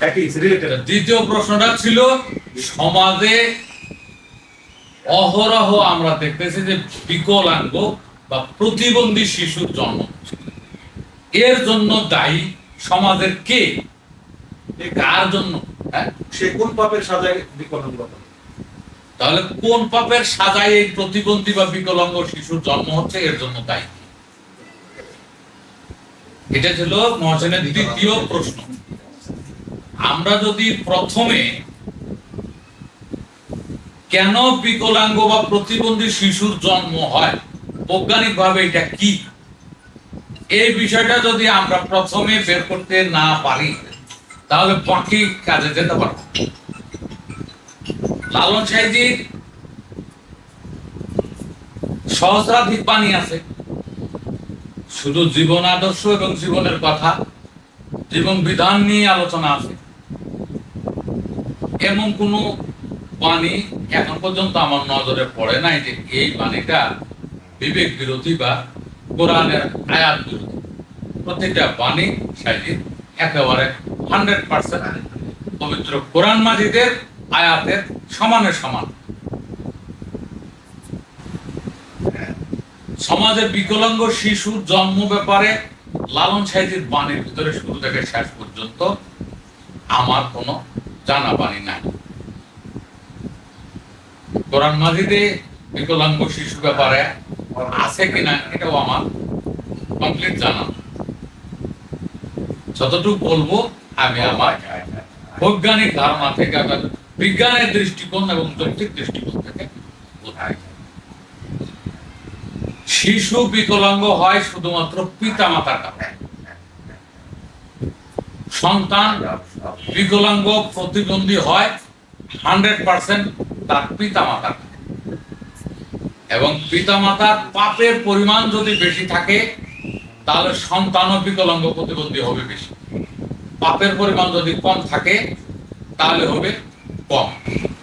দ্বিতীয় প্রশ্নটা ছিল সমাজে অহরহ আমরা দেখতেছি যে বিকলাঙ্গ বা প্রতিবন্ধী শিশুর জন্ম। এর জন্য দায়ী সমাজের কে? কার জন্য? হ্যাঁ? সে কোন পাপের সাজায় বিকলাঙ্গ তাহলে কোন পাপের সাজায় এই প্রতিবন্ধী বা বিকলাঙ্গ শিশুর জন্ম হচ্ছে? এর জন্য দায়ী। এটা ছিল মহাজনের দ্বিতীয় প্রশ্ন। আমরা যদি প্রথমে কেন বিকলাঙ্গ বা প্রতিবন্ধী শিশুর জন্ম হয়? বৈজ্ঞানিক ভাবে এটা কি? এই বিষয়টা যদি আমরা প্রথমে বের করতে না পারি, তাহলে বাকি কাজে যেতে পারব। লালন সাহেজির সহস্রাধিক বাণী আছে। শুধু জীবন আদর্শ এবং জীবনের কথা, জীবন বিধান নিয়ে আলোচনা আছে। এমন কোন বাণী এখন পর্যন্ত আমার নজরে পড়ে নাই যে এই বাণীটা বিবেক বিরোধী বা কোরআনের আয়াত বিরোধী। প্রত্যেকটা বাণী সাইজির একেবারে হান্ড্রেড পার্সেন্ট পবিত্র কোরআন মাজিদের আয়াতের সমানে সমান। সমাজে বিকলাঙ্গ শিশুর জন্ম ব্যাপারে লালন সাহেজির বাণীর ভিতরে শুরু থেকে শেষ পর্যন্ত আমার কোনো জানা বাণী নাই। কোরআন মাজিদে বিকলাঙ্গ শিশু ব্যাপারে আছে কিনা এটাও আমার কমপ্লিট জানা। না। যতটুকু বলব, আমি আমার বৈজ্ঞানিক ধারণা থেকে বা বিজ্ঞানের দৃষ্টিকোণ এবং যৌক্তিক দৃষ্টিকোণ থেকে শিশু বিকলাঙ্গ হয় শুধুমাত্র পিতা মাতার কারণে সন্তান বিকলাঙ্গ প্রতিবন্ধী হয় হান্ড্রেড পার্সেন্ট তার পিতা মাতার এবং পিতা মাতার পাপের পরিমাণ যদি বেশি থাকে, তাহলে সন্তানও বিকলাঙ্গ প্রতিবন্ধী হবে বেশি। পাপের পরিমাণ যদি কম থাকে, তাহলে হবে কম।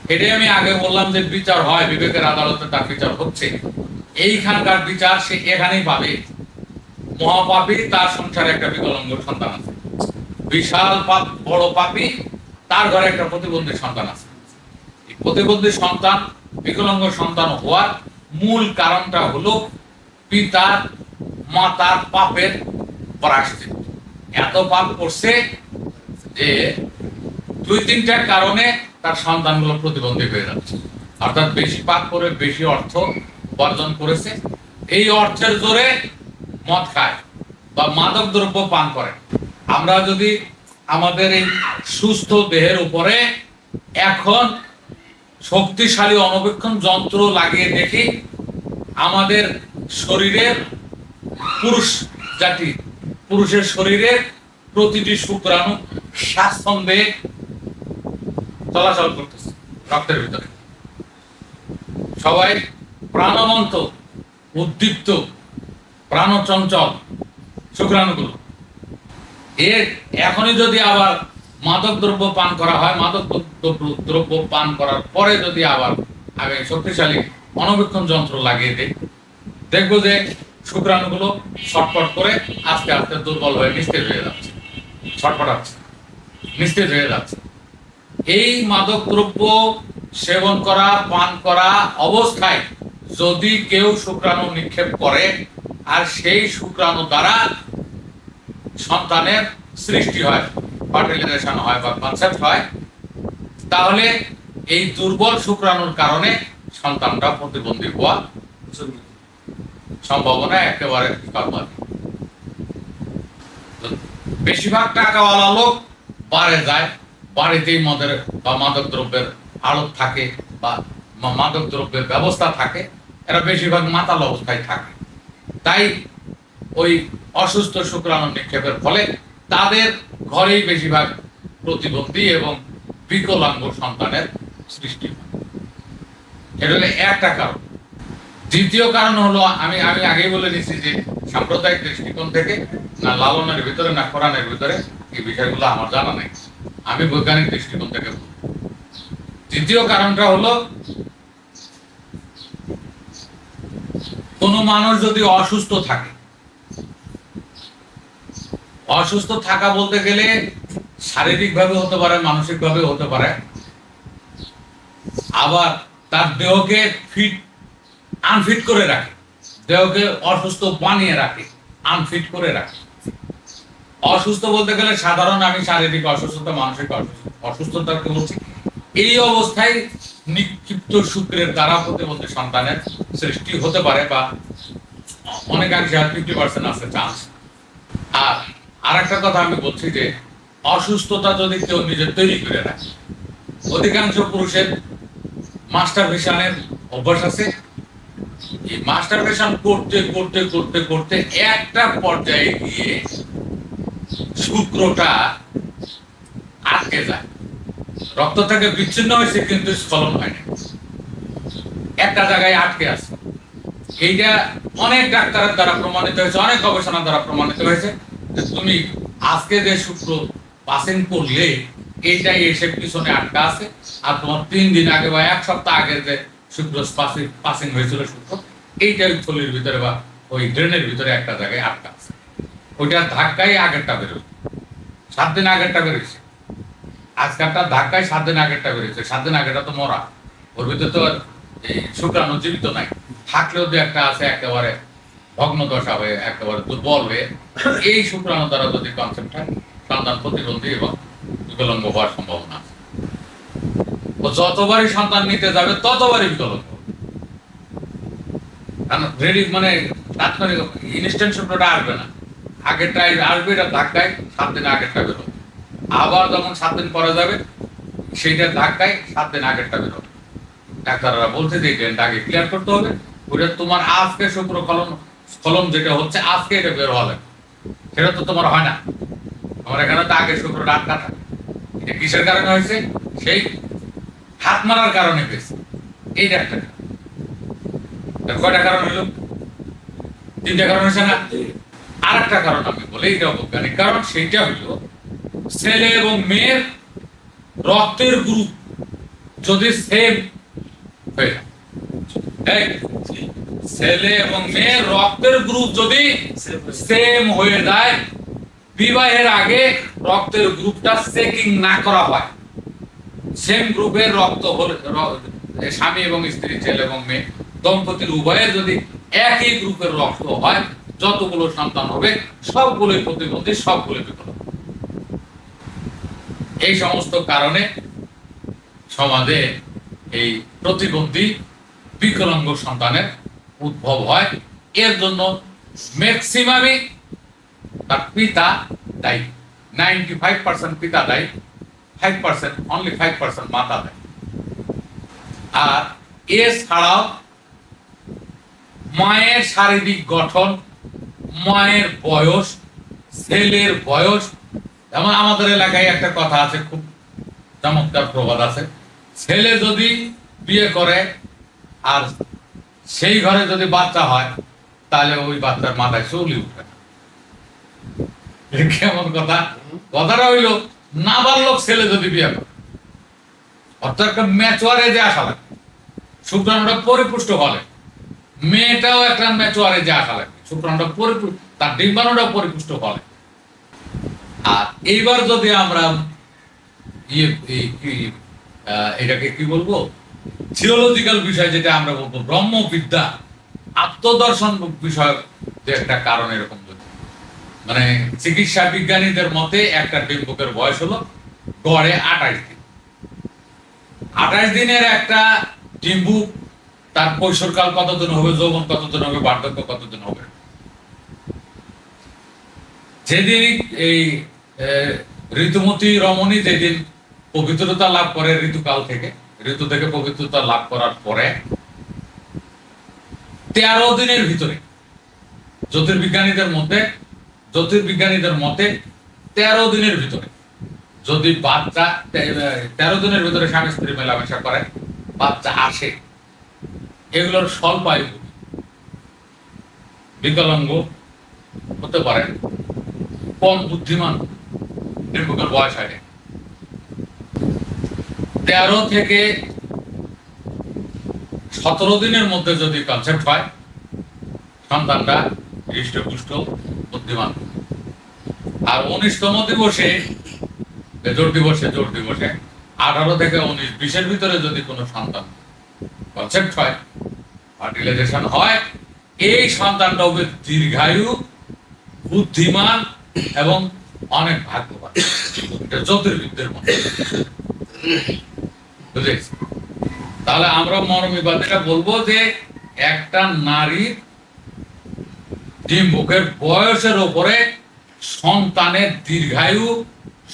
এটাই আমি আগে বললাম যে বিচার হয়, বিবেকের আদালতে তার বিচার হচ্ছে। এইখানকার বিচার সে এখানেই পাবে। মহাপাপী তার সংসারে একটা বিকলাঙ্গ সন্তান আছে। বিশাল পাপ, বড় পাপী, তার ঘরে একটা প্রতিবন্ধী সন্তান আছে। এই প্রতিবন্ধী সন্তান, বিকলাঙ্গ সন্তান হওয়ার মূল কারণটা হলো পিতার, মাতার পাপের প্রায়শ্চিত্ত এত পাপ করছে যে দুই তিনটা কারণে তার সন্তানগুলো প্রতিবন্ধী হয়ে যাচ্ছে। অর্থাৎ বেশি পাপ করে বেশি অর্থ উপার্জন করেছে। এই অর্থের জোরে মদ খায় বা মাদক দ্রব্য পান করে। আমরা যদি আমাদের এই সুস্থ দেহের উপরে এখন শক্তিশালী অনবেক্ষণ যন্ত্র লাগিয়ে দেখি, আমাদের শরীরের পুরুষ জাতি, পুরুষের শরীরের প্রতিটি শুক্রাণু স্বাচ্ছন্দ্যে চলাচল করতেছে রক্তের ভিতরে। সবাই প্রাণবন্ত, উদ্দীপ্ত, প্রাণচঞ্চল শুক্রাণুগুলো। এর এখনই যদি আবার মাদক দ্রব্য পান করা হয়, মাদক দ্রব্য- পান করার পরে যদি আবার আমি শক্তিশালী অনবেক্ষণ যন্ত্র লাগিয়ে দিই, দেখব যে শুক্রাণুগুলো ছটপট করে আস্তে আস্তে দুর্বল হয়ে নিস্তেজ হয়ে যাচ্ছে ছটপটাচ্ছে নিস্তেজ হয়ে যাচ্ছে। এই মাদক দ্রব্য সেবন করা, পান করা অবস্থায় যদি কেউ শুক্রাণু নিক্ষেপ করে, আর সেই শুক্রাণু দ্বারা সন্তানের সৃষ্টি হয় ফার্টিলাইজেশন হয় বা কনসেপ্ট হয়, তাহলে এই দুর্বল শুক্রাণুর কারণে সন্তানটা প্রতিবন্ধী হওয়া সম্ভাবনা একেবারে বেশিরভাগ টাকাওয়ালা লোক বারে যায়, বাড়িতেই মদের বা মাদক দ্রব্যের আড়ত থাকে বা মাদক দ্রব্যের ব্যবস্থা থাকে, এরা বেশিরভাগ মাতাল অবস্থায় থাকে। তাই ওই অসুস্থ শুক্রাণু নিক্ষেপের ফলে তাদের ঘরেই বেশিরভাগ প্রতিবন্ধী এবং বিকলাঙ্গ সন্তানের সৃষ্টি হয়। এটা হলো একটা কারণ। দ্বিতীয় কারণ হলো, আমি আমি আগেই বলে দিচ্ছি যে সাম্প্রদায়িক দৃষ্টিকোণ থেকে না লালনের ভিতরে, না কোরআনের ভিতরে এই বিষয়গুলো আমার জানা নেই। আমি বৈজ্ঞানিক দৃষ্টিকোণ থেকে বলব। দ্বিতীয় কারণটা হলো, কোনো মানুষ যদি অসুস্থ থাকে অসুস্থ থাকা বলতে গেলে শারীরিকভাবে হতে পারে, মানসিকভাবে হতে পারে। আবার তার দেহকে ফিট আনফিট করে রাখে। দেহকে অসুস্থ বানিয়ে রাখে আনফিট করে রাখে। অসুস্থ বলতে গেলে সাধারণ আমি শারীরিক অসুস্থতা, মানসিক অসুস্থ- অসুস্থতাকে বলছি এই অবস্থায় নিক্ষিপ্ত শুক্রের দ্বারা হতে বলতে সন্তানের সৃষ্টি হতে পারে বা অনেকাংশে ফিফটি পার্সেন্ট আছে চান্স আর আরেকটা কথা আমি বলছি যে, অসুস্থতা যদি কেউ নিজে তৈরি করে রাখে অধিকাংশ পুরুষের মাস্টার ভিশনের অভ্যাস আছে। এই মাস্টার ভিশন করতে করতে করতে করতে একটা পর্যায়ে গিয়ে শুক্রটা আটকে যায়। রক্ত থেকে বিচ্ছিন্ন হয়েছে, কিন্তু স্খলন হয়নি একটা জায়গায় আটকে আছে। এইটা অনেক ডাক্তারের দ্বারা প্রমাণিত হয়েছে, অনেক গবেষণার দ্বারা প্রমাণিত হয়েছে। তুমি আজকে যে শুক্র পাসিং করলে, এইটাই এসে পিছনে আটকা আছে। আর তোমার তিন দিন আগে বা এক সপ্তাহ আগে যে শুক্র পাসিং হয়েছিল শুক্র, এইটাই থলির ভিতরে বা ওই ড্রেনের ভিতরে একটা জায়গায় আটকা আছে। ওইটার ধাক্কায় আগেরটা বেরোয়। সাত দিন আগেরটা বেরোচ্ছে আজকালটা ধাক্কায় সাত দিন আগেরটা বেরোচ্ছে সাত দিন আগেরটা তো মরা। ওর ভিতরে তো শুক্রাণু জীবিত নাই। থাকলেও যে একটা আছে একেবারে ভগ্ন দশা হয়ে একেবারে দুর্বল হয়ে এই শুক্রাণু দ্বারা যদি কনসেপ্ট হয় সন্তান প্রতিবন্ধী এবং বিকলঙ্গ হওয়ার সম্ভাবনা ও যতবারই সন্তান নিতে যাবে, ততবারই বিকলঙ্গ রেডি মানে তাৎক্ষণিক ইনস্ট্যান্ট শুক্রটা আসবে না। আগেরটাই আসবে, এটা ধাক্কায় সাত দিন আগেরটা বেরোবে আবার যখন সাত দিন পরে যাবে, সেইটা ধাক্কায় সাত দিন আগেরটা বেরোবে ডাক্তাররা বলছে যে ড্রেনটা আগে ক্লিয়ার করতে হবে। ওটা তোমার আজকে শুক্র ফলন ফলন যেটা হচ্ছে, আজকে এটা বের হওয়া লাগবে। সেটা তো তোমার হয় না। তোমার এখানে তো আগে শুক্রটা আটকা থাকে এটা কিসের কারণে হয়েছে? সেই হাত মারার কারণে হয়েছে। এই ডাক্তার কয়টা কারণ হলো? তিনটা কারণ হয়েছে না? আর একটা কারণ আমি বলি এটা অবৈজ্ঞানিক কারণ সেইটা হইল ছেলে এবং মেয়ের রক্তের গ্রুপ যদি সেম হয়ে যায়। ছেলে এবং মেয়ের রক্তের গ্রুপ যদি সেম হয়ে যায়, বিবাহের আগে রক্তের গ্রুপটা চেকিং না করা হয়। সেম গ্রুপের রক্ত হলে স্বামী এবং স্ত্রী, ছেলে এবং মেয়ে, দম্পতির উভয়ের যদি একই গ্রুপের রক্ত হয়, যতগুলো সন্তান হবে, সবগুলোই প্রতিবন্ধী, সবগুলোই বিকল। এই সমস্ত কারণে সমাজে এই প্রতিবন্ধী বিকলাঙ্গ সন্তানের উদ্ভব হয়, এর জন্য ম্যাক্সিমামই তার পিতা দায়ী। নাইনটি ফাইভ পার্সেন্ট পিতা দায়ী five percent only five percent মাতা দেয়। আর এছাড়াও মায়ের শারীরিক গঠন, মায়ের বয়স, ছেলের বয়স, যেমন আমাদের এলাকায় একটা কথা আছে, খুব চমৎকার প্রবাদ আছে, ছেলে যদি বিয়ে করে আর সেই ঘরে যদি বাচ্চা হয়, তাহলে ওই বাচ্চার মাথায় চুলি উঠবে কেমন কথা? কথাটা হইল না নাবালক ছেলে যদি বিয়ে করে, অর্থাৎ একটা ম্যাচুয়ারে যে আসা লাগে শুক্রাণুটা পরিপুষ্ট হলে, মেয়েটাও একটা ম্যাচুয়ারে যে আসা লাগে শুক্রাণুটা পরিপুষ্ট তার ডিম্বাণুটা পরিপুষ্ট হলে। আর এইবার যদি আমরা ইয়ে এটাকে কি বলব? থিওলজিক্যাল বিষয় যেটা আমরা বলব, ব্রহ্মবিদ্যা আত্মদর্শন বিষয় যে একটা কারণ এরকম মানে চিকিৎসা বিজ্ঞানীদের মতে একটা ডিম্বকের বয়স হলো গড়ে আঠাশ দিন। আঠাশ দিনের একটা ডিম্বু, তার কৈশোরকাল কতদিন হবে, যৌবন কতদিন হবে, বার্ধক্য কতদিন হবে? যেদিন এই ঋতুমতী রমণী যেদিন পবিত্রতা লাভ করে ঋতুকাল থেকে ঋতু থেকে পবিত্রতা লাভ করার পরে তেরো দিনের ভিতরে জ্যোতির্বিজ্ঞানীদের মধ্যে, জ্যোতির্বিজ্ঞানীদের মতে তেরো দিনের ভিতরে যদি বাচ্চা তেরো দিনের ভিতরে স্বামী স্ত্রী মেলামেশা করে, বাচ্চা আসে, এগুলোর স্বল্পায়ু বিকলাঙ্গ হতে পারে, কম বুদ্ধিমান নির্মুখের বয়স হয় তেরো থেকে সতেরো দিনের মধ্যে যদি কনসেপ্ট হয় সন্তানটা হৃষ্টপুষ্ট, বুদ্ধিমান। আর উনিশতম দিবসে, জোর দিবসে জোর দিবসে, আঠারো থেকে উনিশ, বিশের ভিতরে যদি কোনো সন্তান কনসেপ্ট হয় ফার্টিলাইজেশন হয়, এই সন্তানটা হবে দীর্ঘায়ু, বুদ্ধিমান এবং অনেক ভাগ্যবান। এটা জ্যোতির্বিদদের মনে বুঝেছি? তাহলে আমরা মরমিবাদীরা বলব যে একটা নারীর ডিম্বুকের বয়সের উপরে সন্তানের দীর্ঘায়ু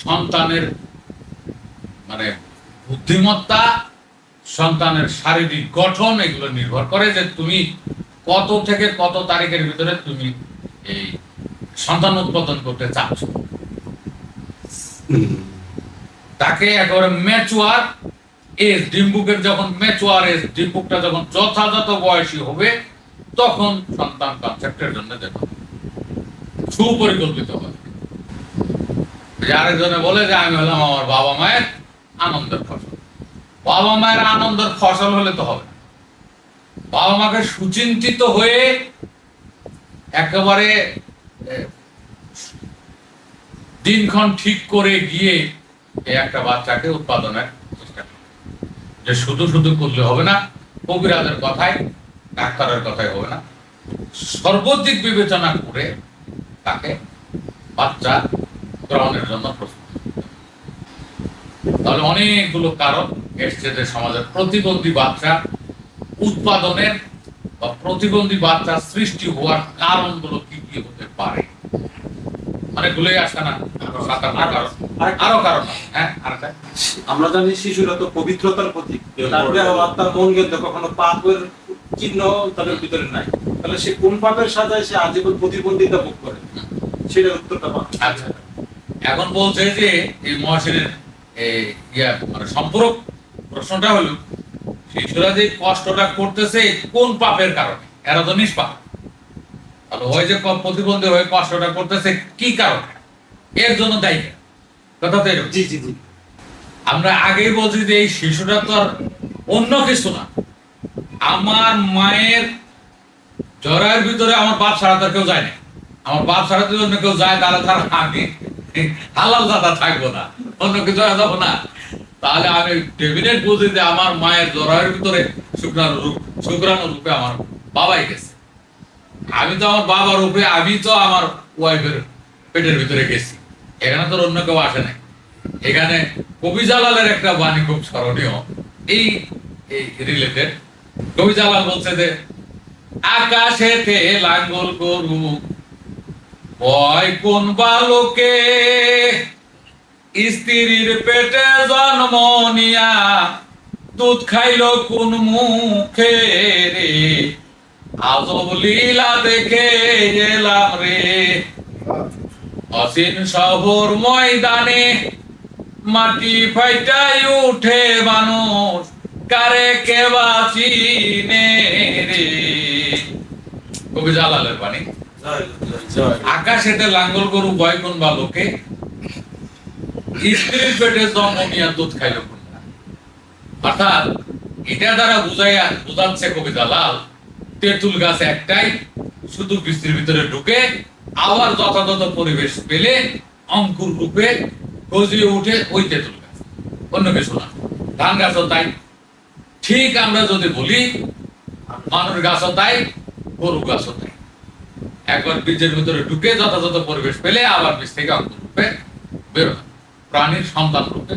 সন্তানের মানে বুদ্ধিমত্তা সন্তানের শারীরিক গঠন এগুলো নির্ভর করে যে তুমি কত থেকে কত তারিখের ভিতরে তুমি এই সন্তান উৎপাদন করতে চাচ্ছ। তাকে একেবারে ম্যাচুয়ার এজ ডিম্বুকের যখন ম্যাচুয়ার এজ ডিম্বুকটা যখন যথাযথ বয়সী হবে, তখন সন্তান কনসেপ্টের জন্য সুপরিকল্পিত আরেকজনে বলে যে, আমি হলাম আমার বাবা মায়ের আনন্দের ফসল বাবা মায়ের আনন্দের ফসল হলে তো হবে বাবা মাকে সুচিন্তিত হয়ে একেবারে দিনক্ষণ ঠিক করে গিয়ে একটা বাচ্চাকে উৎপাদনের। যে শুধু শুধু করলে হবে না, কবিরাজের কথায়, ডাক্তারের কথাই হবে না। সর্বদিক বিবেচনা করে তাকে বাচ্চা গ্রহণের জন্য প্রস্তুত তাহলে অনেকগুলো কারণ এসছে যে সমাজের প্রতিবন্ধী বাচ্চা উৎপাদনের বা প্রতিবন্ধী বাচ্চা সৃষ্টি হওয়ার কারণগুলো কি কি হতে পারে? অনেকগুলোই আসে না। কারণ। আরও কারণ। হ্যাঁ। আরেকটা। আমরা জানি শিশুরা তো পবিত্রতার প্রতীক। মন কিন্তু কখনো পাপের চিহ্ন তাদের ভিতরে নাই। তাহলে সে কোন পাপের সাজায় সে আজীবন প্রতিবন্ধিতা ভোগ করে? সেটা উত্তরটা আচ্ছা। এখন বলছে যে এই ইয়া মানে সম্পূরক প্রশ্নটা হলো শিশুরা যে কষ্টটা করতেছে কোন পাপের কারণে? এরা তো নিষ্পাপ। তাহলে ওই যে প্রতিবন্ধী হয়ে করতেছে কি কারণে? এর জন্য দায়ী। কথা তো জি জি জি। আমরা আগেই বলছি যে এই শিশুটা তো আর অন্য কিছু না। আমার মায়ের জরায়ের ভিতরে আমার বাপ ছাড়া তো কেউ যায় না। আমার বাপ ছাড়া যদি অন্য কেউ যায় তাহলে তার আমি হালাল দাদা থাকব না। অন্য কিছু যাব না। তাহলে আমি ডেফিনেট বুঝি যে আমার মায়ের জরায়ের ভিতরে শুক্রাণু রূপ শুক্রাণু রূপে আমার বাবাই গেছে। আমি তো আমার বাবার উপরে, আমি তো আমার ওয়াইফের পেটের ভিতরে গেছি। এখানে তো আর অন্য কেউ আসে নাই। এখানে কবি জালালের একটা বাণী খুব স্মরণীয়। এই রিলেটেড কবি জালাল বলছে যে আকাশেতে লাঙ্গল গরু ভয় কোন বালকে? স্ত্রীর পেটে জন্ম নিয়া দুধ খাইলো কোন মুখে রে? আজব লীলা দেখে এলাম রে। অসীন শহর ময়দানে মাটি ফাইটাই উঠে মানুষ, কারে কে বাঁচিনে রে? কবি জালালের জয় আকাশেতে লাঙ্গল গরু বয় কোন বালকে স্ত্রীর পেটে জন্ম নিয়া দুধ খাইল অর্থাৎ এটা দ্বারা বুঝাইয়া বুঝাচ্ছে কবি জালাল তেঁতুল গাছ একটাই, শুধু বৃষ্টির ভিতরে ঢুকে আবার যথাযথ পরিবেশ পেলে অঙ্কুর রূপে গজিয়ে উঠে ওই তেঁতুল গাছ। অন্য কিছু না। ধান গাছও তাই। ঠিক আমরা যদি বলি, মানুষ গাছও তাই, গরু গাছও তাই। একবার বীজের ভিতরে ঢুকে যথাযথ পরিবেশ পেলে আবার বীজ থেকে অঙ্কুর রূপে বেরোয় প্রাণীর সন্তান রূপে,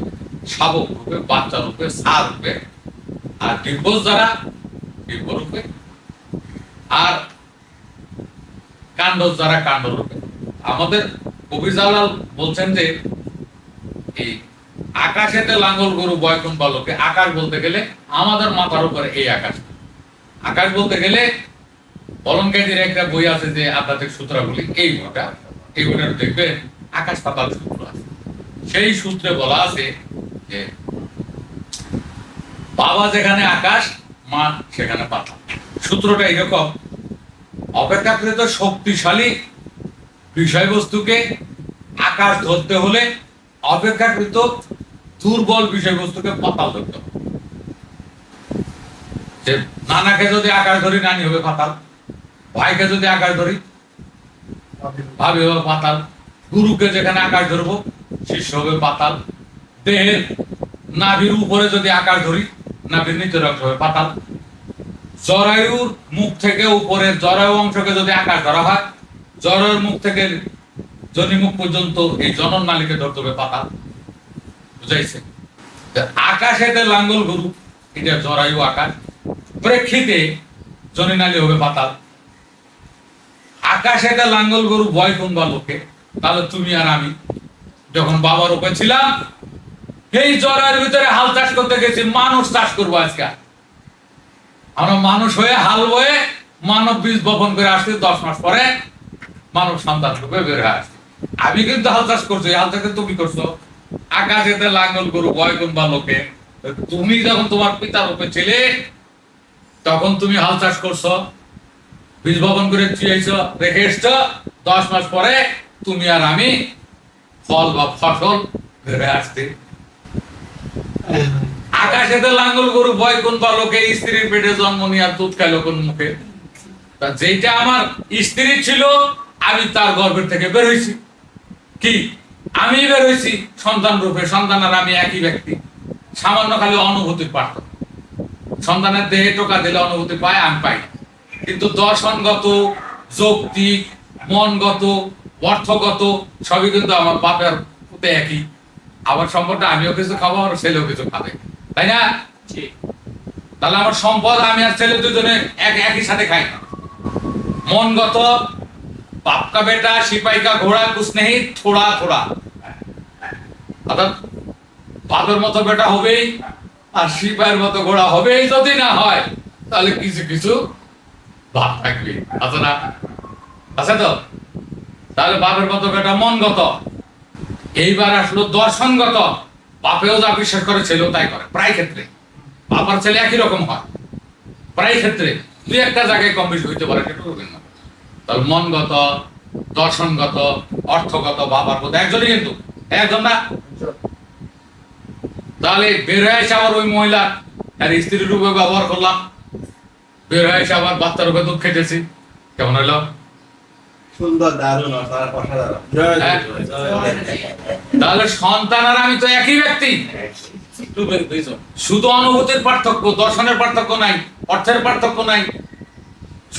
শাবক রূপে, বাচ্চা রূপে, সার রূপে, আর ডিম্বজ দ্বারা ডিম্ব রূপে আর কাণ্ড দ্বারা কাণ্ড রূপে। আমাদের কবি জালাল বলছেন যে, এই আকাশেতে লাঙ্গল গরু বয়কন বালকে? আকাশ বলতে গেলে আমাদের মাথার উপরে এই আকাশ। আকাশ বলতে গেলে বলনকারীর একটা বই আছে যে আধ্যাত্মিক সূত্রাবলী এই বইটা। এই বইটার দেখবে আকাশ পাতাল সূত্র আছে। সেই সূত্রে বলা আছে যে, বাবা যেখানে আকাশ, মা সেখানে পাতাল সূত্রটা এরকম অপেক্ষাকৃত শক্তিশালী বিষয়বস্তুকে আকাশ ধরতে হলে অপেক্ষাকৃত দুর্বল বিষয়বস্তুকে পাতাল ধরতে হবে। নানাকে যদি আকাশ ধরি, নানি হবে পাতাল। ভাইকে যদি আকাশ ধরি, ভাবি হবে পাতাল। গুরুকে যেখানে আকাশ ধরবো, শিষ্য হবে পাতাল। দেহের নাভির উপরে যদি আকার ধরি, নাভির নিচের অংশ হবে পাতাল। জরায়ুর মুখ থেকে উপরের জরায়ু অংশকে যদি আকাশ ধরা হয়, জরায়ুর মুখ থেকে জনিমুখ পর্যন্ত এই জনন নালীকে ধরতে হবে পাতাল বুঝাইছে? তা আকাশেতে লাঙ্গল গরু, এটা জরায়ু আকাশ। প্রেক্ষিতে জনিনালী হবে পাতাল আকাশেতে লাঙ্গল গরু, ভয় কোন বা লোকে? তাহলে তুমি আর আমি, যখন বাবার উপরে ছিলাম, এই জরার ভিতরে হাল চাষ করতে গেছি, মানুষ চাষ করব আজকে আমরা মানুষ হয়ে, হাল বয়ে মানব বীজ বপন করে আসছি, দশ মাস পরে মানব সন্তান রূপে বের হয়ে আসছে। আমি কিন্তু হাল চাষ করছি হাল চাষে তুমি করছ। আকাশেতে লাঙ্গল গরু কোন বা লোকে, তুমি যখন তোমার পিতার রূপে ছিলে, তখন তুমি হাল চাষ করছ, বীজ বপন করে চুয়াইছ রেখে এসছ, দশ মাস পরে তুমি আর আমি ফল বা ফসল বেড়ে আসতে আকাশেতে লাঙ্গল গরু ভয় কোন বালকে স্ত্রীর পেটে জন্ম নিয়ে দুধ খাইলো কোন মুখে? তা যেটা আমার স্ত্রী ছিল, আমি তার গর্ভের থেকে বের হয়েছি কি? আমি বের হয়েছি সন্তান রূপে, সন্তান আর আমি একই ব্যক্তি। সামান্য খালি অনুভূতির পার্থক্য। সন্তানের দেহে টোকা দিলে অনুভূতি পায়, আমি পাই কিন্তু দর্শনগত, যৌক্তিক, মনগত, অর্থগত, সবই কিন্তু আমার বাপের একই। আবার সম্পদটা আমিও কিছু খাব, আমার ছেলেও কিছু খাবে। তাই না? তাহলে আমার সম্পদ আমি আর ছেলে দুজনে এক একই সাথে খাই। না মনগত গত পাপকা বেটা সিপাইকা ঘোড়া কুছ থোড়া থোড়া। অর্থাৎ বাপের মতো বেটা হবেই আর সিপাহের মতো ঘোড়া হবেই যদি না হয় তাহলে কিছু কিছু ভাব থাকবে। আছে না? আছে তো? তাহলে বাপের মতো বেটা মনগত। এইবার আসলো দর্শনগত। বাপেও যা বিশ্বাস করে, ছেলেও তাই করে। প্রায় ক্ষেত্রে। বাবার ছেলে একই রকম হয়। প্রায় ক্ষেত্রে। দুই একটা জায়গায় কম বেশি হইতে পারে সেটুকু ভিন্ন। তাহলে মনগত, দর্শনগত, অর্থগত, বাবার মতো একজনই কিন্তু। একজন না? তাহলে বের হয়ে এসে আবার ওই মহিলা আর স্ত্রীর রূপে ব্যবহার করলাম। বের হয়ে এসে আবার বাচ্চার রূপে দুধ খেটেছি। কেমন হলো? সুন্দর দারুণ অসাধারণ। অসাধারণ? তাহলে সন্তান আর আমি তো একই ব্যক্তি। শুধু অনুভূতির পার্থক্য দর্শনের পার্থক্য নাই অর্থের পার্থক্য নাই।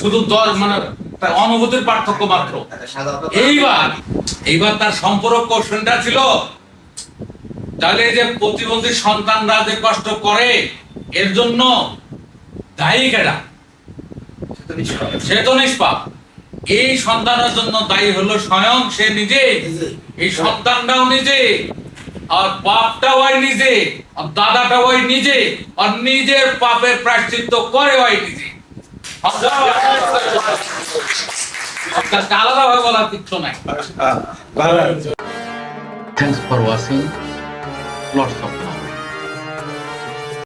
শুধু দর মানে অনুভূতির পার্থক্য মাত্র। এইবার এইবার তার সম্পর্ক কোশ্চেনটা ছিল তাহলে এই যে প্রতিবন্ধী সন্তানরা যে কষ্ট করে এর জন্য দায়ী কেডা? সে তো নিষ্পাপ। এই সন্তানের জন্য দায়ী হলো স্বয়ং সে নিজে। এই সন্তানটাও নিজে আর বাপটাও হয় নিজে আর দাদাটাও হয় নিজে আর নিজের পাপের প্রায়শ্চিত্ত করে হয় নিজে। আলাদাভাবে বলার কিচ্ছু নাই। for watching. Lots of love.